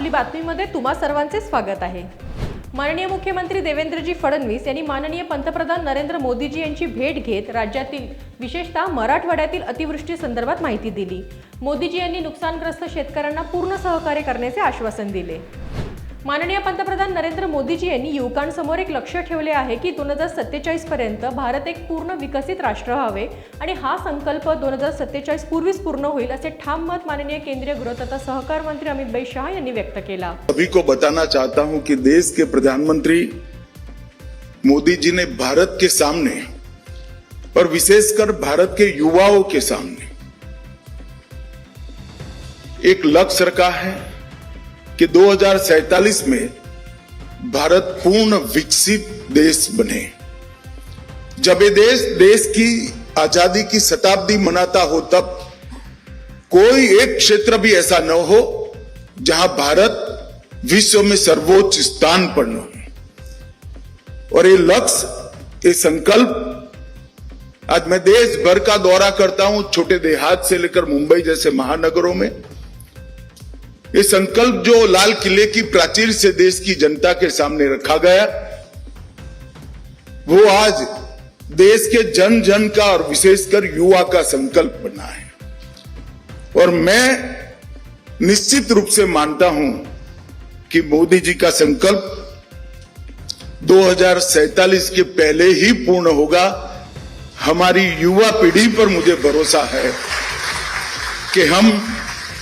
आपली बातमीमध्ये तुम्हा सर्वांचे स्वागत आहे. माननीय मुख्यमंत्री देवेंद्रजी फडणवीस यांनी माननीय पंतप्रधान नरेंद्र मोदीजी यांची भेट घेत राज्यातील विशेषतः मराठवाड्यातील अतिवृष्टी संदर्भात माहिती दिली. मोदीजी यांनी नुकसानग्रस्त शेतकऱ्यांना पूर्ण सहकार्य करण्याचे आश्वासन दिले. माननीय पंतप्रधान नरेंद्र मोदीजी यांनी युवकांसमोर एक लक्ष ठेवले आहे की दोन हजार सत्तेचाळीस पर्यंत भारत एक पूर्ण विकसित राष्ट्र व्हावे आणि हा संकल्प दोन हजार सत्तेचाळीस पूर्वीच पूर्ण होईल असे ठाम मत माननीय केंद्रीय गृह तथा सहकार मंत्री अमित भाई शहा यांनी व्यक्त केला. सभी को बताना चाहता हूं की देश के प्रधानमंत्री मोदी जी ने भारत के सामने और विशेषकर भारत के युवाओं के सामने एक लक्ष्य रखा है। कि 2047 में भारत पूर्ण विकसित देश बने। जब ये देश देश की आज़ादी की शताब्दी मनाता हो, तब कोई एक क्षेत्र भी ऐसा न हो जहाँ भारत विश्व में सर्वोच्च स्थान पर न हो। और ये लक्ष्य, ये संकल्प, आज मैं देश भर का दौरा करता हूँ, छोटे देहात से लेकर मुंबई जैसे महानगरों में ये संकल्प जो लाल किले की प्राचीर से देश की जनता के सामने रखा गया, वो आज देश के जन जन का और विशेषकर युवा का संकल्प बना है। और मैं निश्चित रूप से मानता हूँ कि मोदी जी का संकल्प 2047 के पहले ही पूर्ण होगा। हमारी युवा पीढ़ी पर मुझे भरोसा है कि हम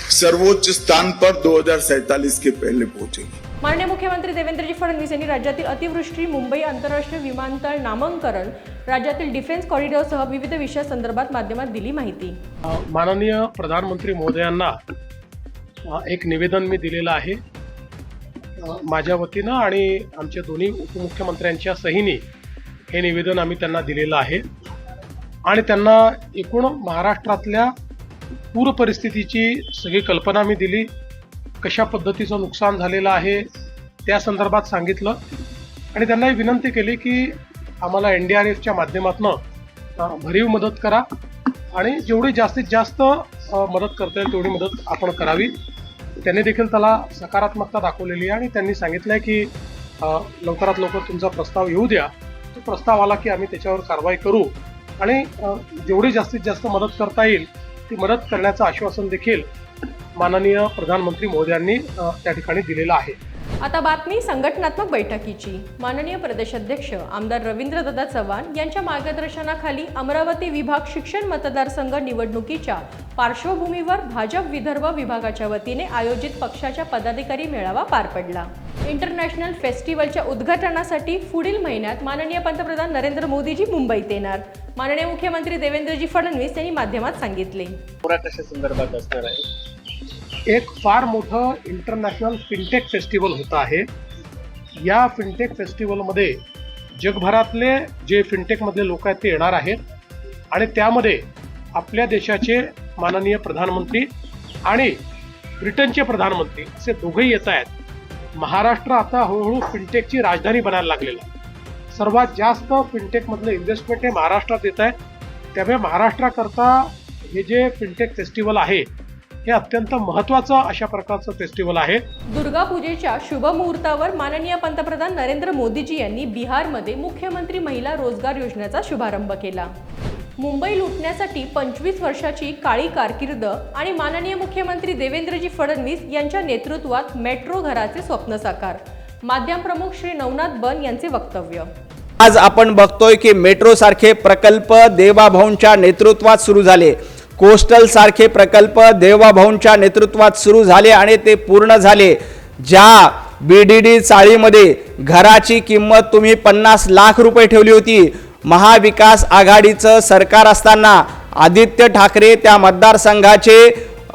सर्वोच्च स्थान पर 2047 के पहले पहुंचेंगे माननीय मुख्यमंत्री देवेंद्रजी फडणवीस यांनी राज्यातील अतिवृष्टी मुंबई आंतरराष्ट्रीय विमानतळ नामांकन राज्यातील डिफेन्स कॉरिडॉरसह विविध विषयासंदर्भात माध्यमात दिली माहिती. माननीय प्रधानमंत्री महोदयांना अ, एक निवेदन मी दिलेलं आहे. माझ्या वतीनं आणि आमच्या दोन्ही उपमुख्यमंत्र्यांच्या सहीने हे निवेदन आम्ही त्यांना दिलेलं आहे. आणि त्यांना एकूण महाराष्ट्रातल्या पूर परिस्थितीची सगळी कल्पना मी दिली. कशा पद्धतीचं नुकसान झालेलं आहे त्या संदर्भात सांगितलं. आणि त्यांनाही विनंती केली की आम्हाला एन डी आर एफच्या माध्यमातून भरीव मदत करा. आणि जेवढी जास्तीत जास्त मदत करता येईल तेवढी मदत आपण करावी. त्यांनी देखील त्याला सकारात्मकता दाखवलेली आहे आणि त्यांनी सांगितलं आहे की लवकरात लवकर तुमचा प्रस्ताव येऊ द्या. तो प्रस्ताव आला की आम्ही त्याच्यावर कारवाई करू. आणि जेवढी जास्तीत जास्त मदत करता येईल ती मदत करण्याचं आश्वासन देखील माननीय प्रधानमंत्री मोदयांनी त्या ठिकाणी दिलेलं आहे. आता बातमी संघटनात्मक बैठकीची. माननीय प्रदेशाध्यक्ष आमदार रवींद्रदादा चव्हाण यांच्या मार्गदर्शनाखाली अमरावती विभाग शिक्षण मतदारसंघ निवडणुकीच्या पार्श्वभूमीवर भाजप विदर्भ विभागाच्या वतीने आयोजित पक्षाच्या पदाधिकारी मेळावा पार पडला. इंटरनॅशनल फेस्टिवलच्या उद्घाटनासाठी पुढील महिन्यात माननीय पंतप्रधान नरेंद्र मोदीजी मुंबईत येणार. माननीय मुख्यमंत्री देवेंद्रजी फडणवीस यांनी माध्यमात सांगितले. दौरा कशा संदर्भात असणार आहे. एक फार मोठं इंटरनॅशनल फिनटेक फेस्टिवल होतं आहे. या फिनटेक फेस्टिवलमध्ये जगभरातले जे फिनटेकमधले लोक आहेत ते येणार आहेत. आणि त्यामध्ये आपल्या देशाचे माननीय प्रधानमंत्री आणि ब्रिटनचे प्रधानमंत्री असे दोघेही येत आहेत. महाराष्ट्र आता हळूहळू फिनटेकची राजधानी बनायला लागलेलं आहे. सर्वात जास्त फिनटेकमधलं इन्व्हेस्टमेंट हे महाराष्ट्रात येत आहे. त्यामुळे महाराष्ट्राकरता हे जे फिनटेक फेस्टिवल आहे हे अत्यंत महत्वाचं अशा प्रकारचं फेस्टिवल आहे. दुर्गा पूजेच्या शुभ मुहूर्तावर माननीय पंतप्रधान नरेंद्र मोदीजी यांनी बिहारमध्ये मुख्यमंत्री महिला रोजगार योजनेचा शुभारंभ केला. मुंबई लुटण्यासाठी पंचवीस वर्षाची काळी कारकीर्द आणि माननीय मुख्यमंत्री देवेंद्रजी फडणवीस यांच्या नेतृत्वात मेट्रो घराचे स्वप्न साकार. माध्यम प्रमुख श्री नवनाथ बन यांचे वक्तव्य. आज आपण बघतोय की मेट्रो सारखे प्रकल्प देवाभाऊंच्या नेतृत्वात सुरू झाले. कोस्टल सारखे प्रकल्प देवाभाऊंच्या नेतृत्वात सुरू झाले आणि ते पूर्ण झाले. ज्या बी डी डी चाळीमध्ये घराची किंमत तुम्ही पन्नास लाख रुपये ठेवली होती महाविकास आघाडीचं सरकार असताना आदित्य ठाकरे त्या मतदारसंघाचे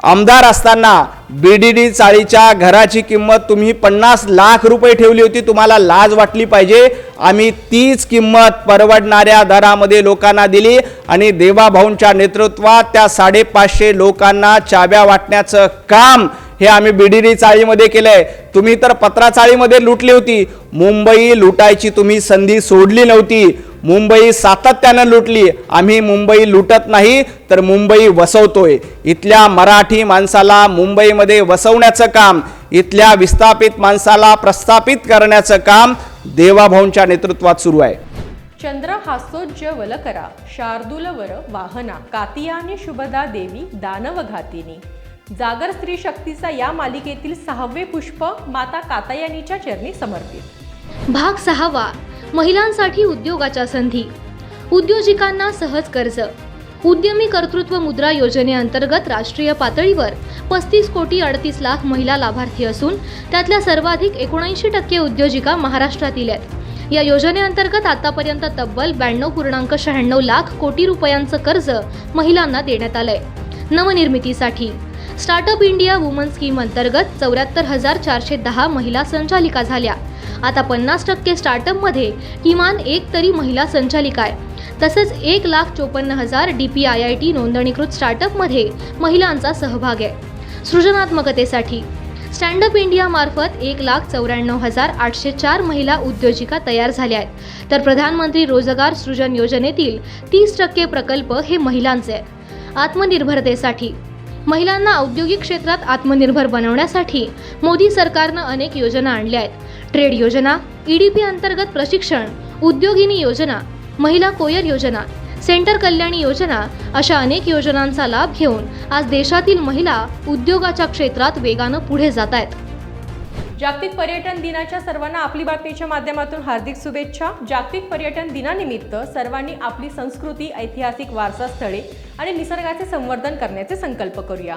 आमदार असताना बी डी डी चाळीच्या घराची किंमत तुम्ही पन्नास लाख रुपये ठेवली होती तुम्हाला लाज वाटली पाहिजे. आम्ही तीच किंमत परवडणाऱ्या दरामध्ये लोकांना दिली आणि देवाभाऊंच्या नेतृत्वात त्या साडेपाचशे लोकांना चाव्या वाटण्याचं काम हे आम्ही बिडिरी चाळीमध्ये केलं आहे तुम्ही तर पत्रा चाळीमध्ये लुटली होती. मुंबई लुटायची तुम्ही संधी सोडली नव्हती. मुंबई सातत्यानं लुटली. आम्ही मुंबई लुटत नाही तर मुंबई वसवतोय. इथल्या मराठी माणसाला मुंबईमध्ये वसवण्याचं काम इथल्या विस्थापित माणसाला प्रस्थापित करण्याचं काम देवाभाऊंच्या नेतृत्वात सुरू आहे. चंद्र हास्योज्ज्वल करा शार्दूलवर वाहना कातियाने शुभदा देवी दानव घातिनी. जागर स्त्री शक्तीचा या मालिकेतील सहावे पुष्प माता कातायानीच्या चरणी समर्पित. भाग सहावा महिलांसाठी उद्योगाच्या संधी उद्योजिकांना सहज कर्ज उद्यमी कर्तृत्व मुद्रा योजनेअंतर्गत राष्ट्रीय पातळीवर पस्तीस कोटी अडतीस लाख महिला लाभार्थी असून त्यातल्या सर्वाधिक एकोणऐंशी टक्के उद्योजिका महाराष्ट्रातील आहेत. या योजनेअंतर्गत आतापर्यंत तब्बल ब्याण्णव पूर्णांक शहाण्णव लाख कोटी रुपयांचं कर्ज महिलांना देण्यात आलंय. नवनिर्मितीसाठी स्टार्टअप इंडिया वुमन स्कीम अंतर्गत चौऱ्याहत्तर हजार चारशे दहा महिला संचालिका झाल्या. आता पन्नास टक्के स्टार्टअपमध्ये किमान एक तरी महिला संचालिका आहे. तसंच एक लाख चोपन्न हजार D P I I T नोंदणीकृत स्टार्टअपमध्ये महिलांचा सहभाग आहे. सृजनात्मकतेसाठी स्टँडअप इंडियामार्फत एक लाख चौऱ्याण्णव हजार आठशे चार महिला उद्योजिका तयार झाल्या आहेत. तर प्रधानमंत्री रोजगार सृजन योजनेतील तीस टक्के प्रकल्प हे महिलांचे आहेत. आत्मनिर्भरतेसाठी महिलांना औद्योगिक क्षेत्रात आत्मनिर्भर बनवण्यासाठी मोदी सरकारनं अनेक योजना आणल्या आहेत. ट्रेड योजना ईडीपी अंतर्गत प्रशिक्षण उद्योगिनी योजना महिला कोयर योजना सेंटर कल्याणी योजना अशा अनेक योजनांचा लाभ घेऊन आज देशातील महिला उद्योगाच्या क्षेत्रात वेगानं पुढे जात आहेत. जागतिक पर्यटन दिनाच्या सर्वांना आपली बातमीच्या माध्यमातून हार्दिक शुभेच्छा. जागतिक पर्यटन दिनानिमित्त सर्वांनी आपली संस्कृती ऐतिहासिक वारसा स्थळे आणि निसर्गाचे संवर्धन करण्याचे संकल्प करूया.